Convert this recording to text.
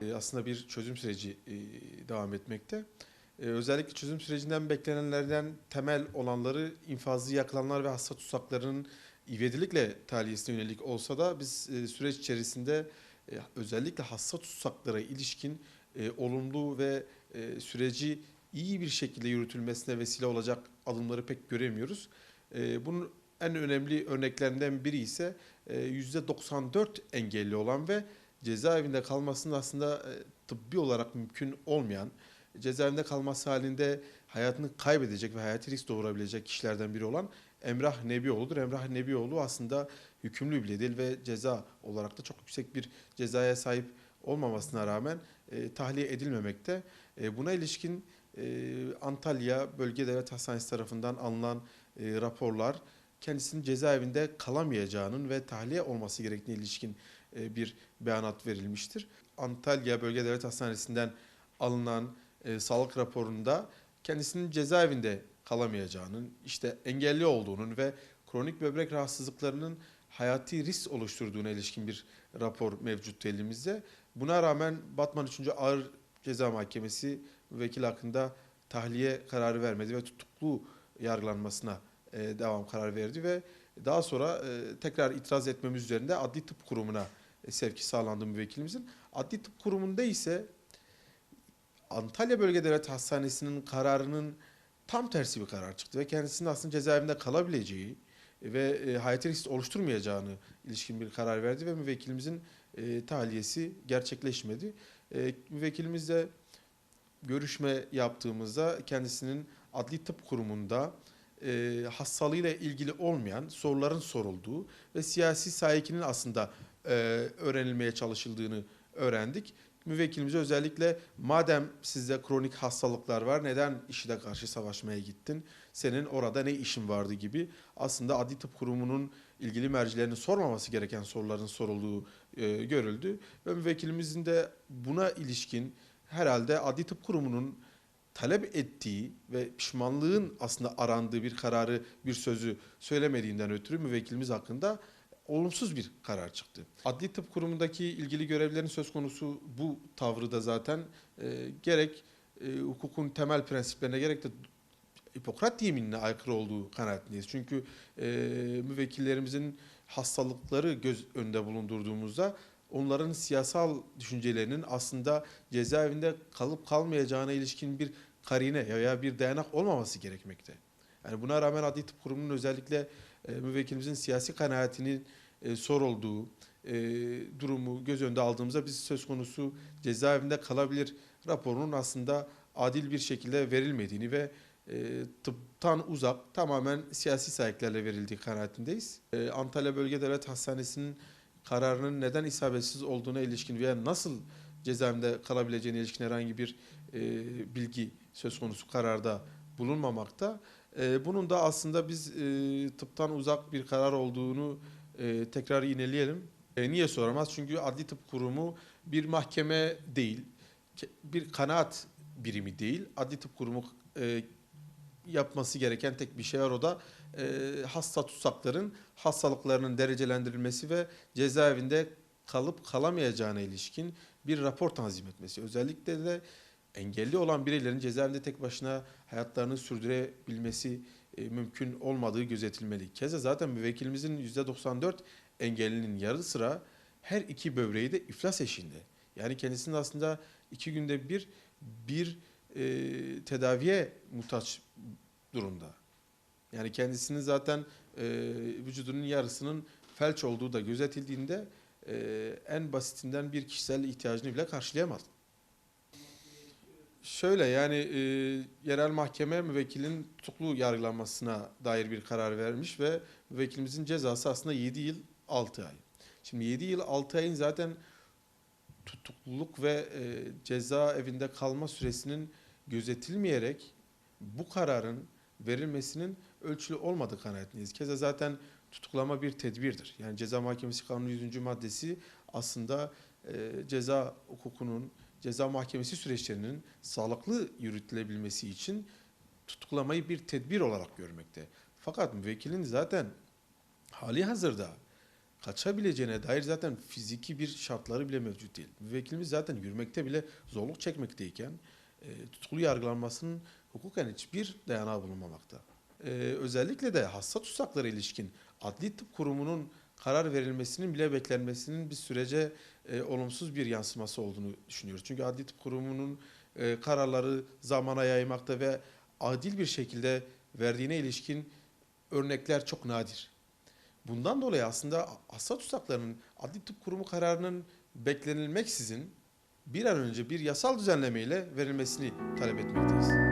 E, aslında bir çözüm süreci e, devam etmekte. E, özellikle çözüm sürecinden beklenenlerden temel olanları infazı yakılanlar ve hasta tutsaklarının ivedilikle tahliyesine yönelik olsa da biz süreç içerisinde özellikle hasta tutsaklara ilişkin olumlu ve süreci iyi bir şekilde yürütülmesine vesile olacak adımları pek göremiyoruz. Bunun en önemli örneklerinden biri ise e, %94 engelli olan ve cezaevinde kalmasının aslında e, tıbbi olarak mümkün olmayan, cezaevinde kalması halinde hayatını kaybedecek ve hayati risk doğurabilecek kişilerden biri olan Emrah Nebioğlu'dur. Emrah Nebioğlu aslında hükümlü bile değil ve ceza olarak da çok yüksek bir cezaya sahip olmamasına rağmen e, tahliye edilmemekte. E, buna ilişkin e, Antalya Bölge Devlet Hastanesi tarafından alınan e, raporlar kendisinin cezaevinde kalamayacağının ve tahliye olması gerektiğine ilişkin e, bir beyanat verilmiştir. Antalya Bölge Devlet Hastanesi'nden alınan e, sağlık raporunda kendisinin cezaevinde kalamayacağının, işte engelli olduğunun ve kronik böbrek rahatsızlıklarının hayati risk oluşturduğuna ilişkin bir rapor mevcut elimizde. Buna rağmen Batman 3. Ağır Ceza Mahkemesi vekil hakkında tahliye kararı vermedi ve tutuklu yargılanmasına e, devam karar verdi ve daha sonra e, tekrar itiraz etmemiz üzerinde Adli Tıp Kurumu'na e, sevki sağlandı müvekkilimizin. Adli Tıp Kurumu'nda ise Antalya Bölge Devlet Hastanesi'nin kararının tam tersi bir karar çıktı ve kendisinin aslında cezaevinde kalabileceği ve e, hayati risk oluşturmayacağını ilişkin bir karar verdi ve müvekkilimizin e, tahliyesi gerçekleşmedi. E, müvekkilimizle görüşme yaptığımızda kendisinin Adli Tıp Kurumu'nda e, hastalığıyla ilgili olmayan soruların sorulduğu ve siyasi sahikinin aslında e, öğrenilmeye çalışıldığını öğrendik. Müvekkilimize özellikle madem sizde kronik hastalıklar var neden işine karşı savaşmaya gittin? Senin orada ne işin vardı gibi aslında Adli Tıp Kurumu'nun ilgili mercilerinin sormaması gereken soruların sorulduğu e, görüldü. Ve müvekkilimizin de buna ilişkin herhalde Adli Tıp Kurumu'nun talep ettiği ve pişmanlığın aslında arandığı bir kararı, bir sözü söylemediğinden ötürü müvekkilimiz hakkında olumsuz bir karar çıktı. Adli Tıp Kurumu'ndaki ilgili görevlilerin söz konusu bu tavrı da zaten e, gerek e, hukukun temel prensiplerine gerek de Hipokrat yeminine aykırı olduğu kanaatindeyiz. Çünkü e, müvekkillerimizin hastalıkları göz önünde bulundurduğumuzda onların siyasal düşüncelerinin aslında cezaevinde kalıp kalmayacağına ilişkin bir karine veya bir dayanak olmaması gerekmekte. Yani buna rağmen Adli Tıp Kurumu'nun özellikle e, müvekkilimizin siyasi kanaatinin e, sorulduğu e, durumu göz önünde aldığımızda biz söz konusu cezaevinde kalabilir raporunun aslında adil bir şekilde verilmediğini ve e, tıptan uzak tamamen siyasi sahiplerle verildiği kanaatindeyiz. E, Antalya Bölge Devlet Hastanesi'nin kararının neden isabetsiz olduğuna ilişkin veya nasıl cezaevinde kalabileceğine ilişkin herhangi bir e, bilgi söz konusu kararda bulunmamakta. E, bunun da aslında biz e, tıptan uzak bir karar olduğunu e, tekrar yineleyelim. E, niye soramaz? Çünkü Adli Tıp Kurumu bir mahkeme değil, bir kanaat birimi değil. Adli Tıp Kurumu e, yapması gereken tek bir şey var o da e, hasta tutsakların hastalıklarının derecelendirilmesi ve cezaevinde kalıp kalamayacağına ilişkin bir rapor tanzim etmesi. Özellikle de engelli olan bireylerin cezaevinde tek başına hayatlarını sürdürebilmesi e, mümkün olmadığı gözetilmeli. Keza zaten müvekkilimizin %94 engellinin yarı sıra her iki böbreği de iflas eşiğinde. Yani kendisinin aslında iki günde bir bir e, tedaviye muhtaç durumda. Yani kendisinin zaten e, vücudunun yarısının felç olduğu da gözetildiğinde e, en basitinden bir kişisel ihtiyacını bile karşılayamaz. Şöyle yani e, yerel mahkeme müvekkilin tutuklu yargılanmasına dair bir karar vermiş ve müvekkilimizin cezası aslında 7 yıl 6 ay. Şimdi 7 yıl 6 ayın zaten tutukluluk ve e, ceza evinde kalma süresinin gözetilmeyerek bu kararın verilmesinin ölçülü olmadığı kanaatindeyiz. Keza zaten tutuklama bir tedbirdir. Yani ceza mahkemesi kanunu 100. maddesi aslında e, ceza hukukunun, ceza mahkemesi süreçlerinin sağlıklı yürütülebilmesi için tutuklamayı bir tedbir olarak görmekte. Fakat müvekkilin zaten hali hazırda kaçabileceğine dair zaten fiziki bir şartları bile mevcut değil. Müvekkilimiz zaten yürümekte bile zorluk çekmekteyken e, tutuklu yargılanmasının hukuken hiçbir dayanağı bulunmamakta. E, özellikle de hasta tutsaklara ilişkin adli tıp kurumunun karar verilmesinin bile beklenmesinin bir sürece e, olumsuz bir yansıması olduğunu düşünüyoruz. Çünkü adli tıp kurumunun e, kararları zamana yaymakta ve adil bir şekilde verdiğine ilişkin örnekler çok nadir. Bundan dolayı aslında hasta tutsaklarının adli tıp kurumu kararının beklenilmeksizin bir an önce bir yasal düzenlemeyle verilmesini talep etmekteyiz.